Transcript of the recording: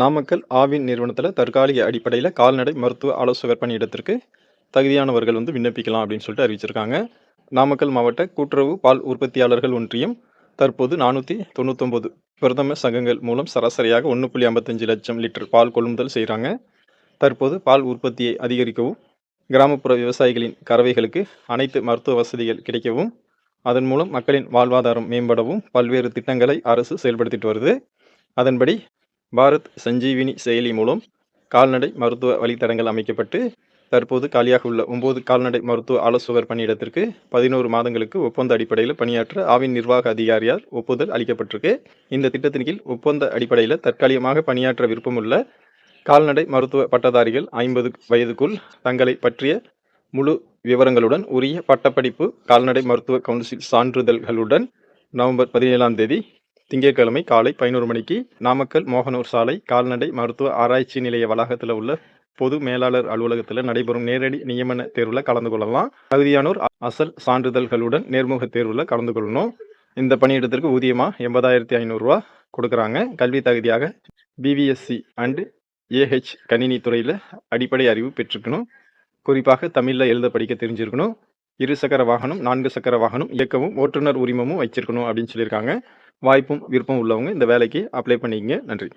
நாமக்கல் ஆவின் நிறுவனத்தில் தற்காலிக அடிப்படையில் கால்நடை மருத்துவ ஆலோசகர் பணியிடத்திற்கு தகுதியானவர்கள் வந்து விண்ணப்பிக்கலாம் அப்படின்னு சொல்லிட்டு அறிவிச்சிருக்காங்க. நாமக்கல் மாவட்ட கூட்டுறவு பால் உற்பத்தியாளர்கள் ஒன்றியம் தற்போது நானூற்றி தொண்ணூத்தொம்பது பிரதம சங்கங்கள் மூலம் சராசரியாக ஒன்று புள்ளி ஐம்பத்தஞ்சு லட்சம் லிட்டர் பால் கொள்முதல் செய்கிறாங்க தற்போது பால் உற்பத்தியை அதிகரிக்கவும் கிராமப்புற விவசாயிகளின் கறவைகளுக்கு அனைத்து மருத்துவ வசதிகள் கிடைக்கவும் அதன் மூலம் மக்களின் வாழ்வாதாரம் மேம்படவும் பல்வேறு திட்டங்களை அரசு செயல்படுத்திட்டு வருது. அதன்படி பாரத் சஞ்சீவினி செயலி மூலம் கால்நடை மருத்துவ வழித்தடங்கள் அமைக்கப்பட்டு தற்போது காலியாக உள்ள ஒன்பது கால்நடை மருத்துவ ஆலோசகர் பணியிடத்திற்கு பதினோரு மாதங்களுக்கு ஒப்பந்த அடிப்படையில் பணியாற்ற ஆவின் நிர்வாக அதிகாரியால் ஒப்புதல் அளிக்கப்பட்டிருக்கு. இந்த திட்டத்தின் கீழ் ஒப்பந்த அடிப்படையில் தற்காலிகமாக பணியாற்ற விருப்பமுள்ள கால்நடை மருத்துவ பட்டதாரிகள் ஐம்பது வயதுக்குள் தங்களை பற்றிய முழு விவரங்களுடன் உரிய பட்டப்படிப்பு கால்நடை மருத்துவ கவுன்சில் சான்றிதழ்களுடன் நவம்பர் பதினேழாம் தேதி திங்கட்கிழமை காலை பதினோரு மணிக்கு நாமக்கல் மோகனூர் சாலை கால்நடை மருத்துவ ஆராய்ச்சி நிலைய வளாகத்தில் உள்ள பொது மேலாளர் அலுவலகத்தில் நடைபெறும் நேரடி நியமன தேர்வில் கலந்து கொள்ளலாம். தகுதியானோர் அசல் சான்றிதழ்களுடன் நேர்முக தேர்வில் கலந்து கொள்ளணும். இந்த பணியிடத்திற்கு ஊதியமாக எண்பதாயிரத்தி ஐநூறுரூவா கொடுக்குறாங்க. கல்வி தகுதியாக பிவிஎஸ்சி அண்டு ஏஹெச் கணினி துறையில் அடிப்படை அறிவு பெற்றிருக்கணும். குறிப்பாக தமிழில் எழுத படிக்க தெரிஞ்சிருக்கணும். இரு சக்கர வாகனம் நான்கு சக்கர வாகனம் இயக்கவும் ஓட்டுநர் உரிமமும் வச்சிருக்கணும் அப்படின்னு சொல்லியிருக்காங்க. வாய்ப்பும் விருப்பம் உள்ளவங்க இந்த வேலைக்கு அப்ளை பண்ணிக்கங்க. நன்றி.